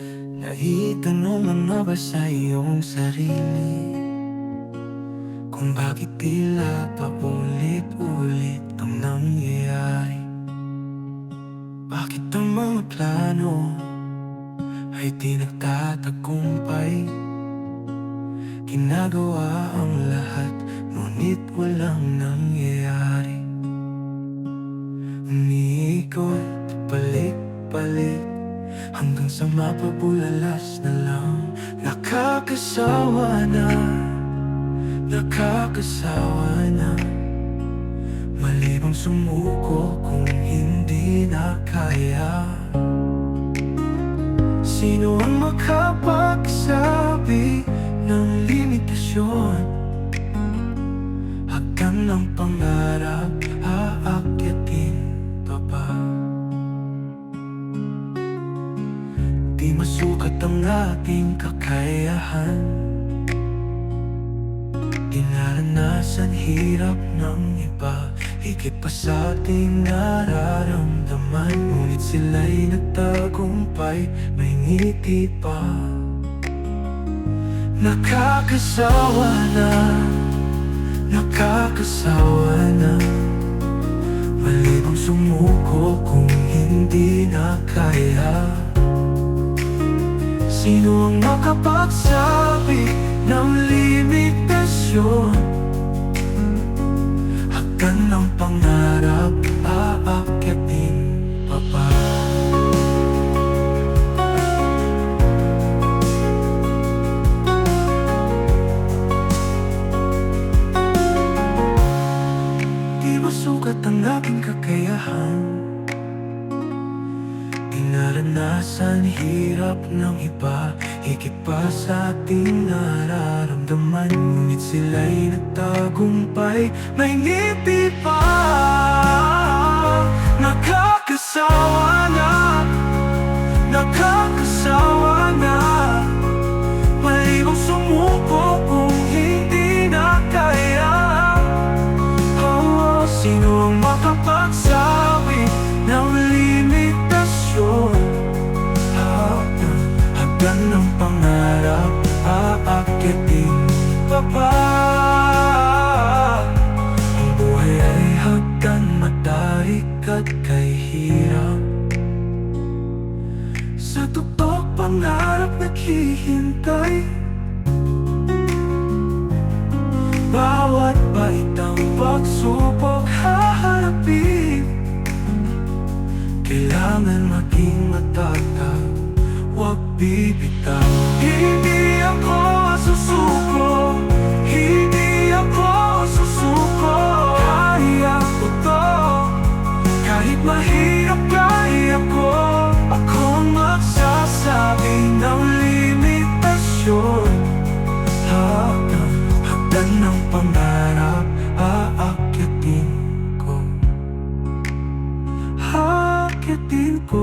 Naitanong nga ba sa iyong sarili? Kung bakit tila paulit-ulit ang nangyayari? Bakit ang mga plano ay di nagtatagumpay Ginagawa ang lahat ngunit walang nangyayari. Umiikot, balik-balik Hanggang sa mapabulalas na lang. Nakakasawa na. Nakakasawa na. Malibang sumuko kung hindi na kaya? Sino ang masukat ang ating kakayahan. Dinaranasan hirap ng iba. Higit pa sa ating nararamdaman. Ngunit sila'y nagtagumpay May ngiti pa. Nakakasawa na Nakakasawa na. Malibang sumuko kung hindi na kaya Sino ang makapagsabi ng limitasyon? Hagkan ng pangarap, aakyatin pa ba? Di masukat ang aking kakayahan Dinaranasan hirap ng iba. Higit pa sa ating nararamdaman. Ngunit sila'y nagtagumpay. May ngiti pa. Nakakasawa na naghihintay Bawat baitang pagsubok haharapin. Kailangan maging matatag Huwag bibitaw Hindi ako susuko Hindi ako susuko Kaya ko to Kahit mahirap Hapag Hagdan ng pangarap Aakyatin ko. Aakyatin ko.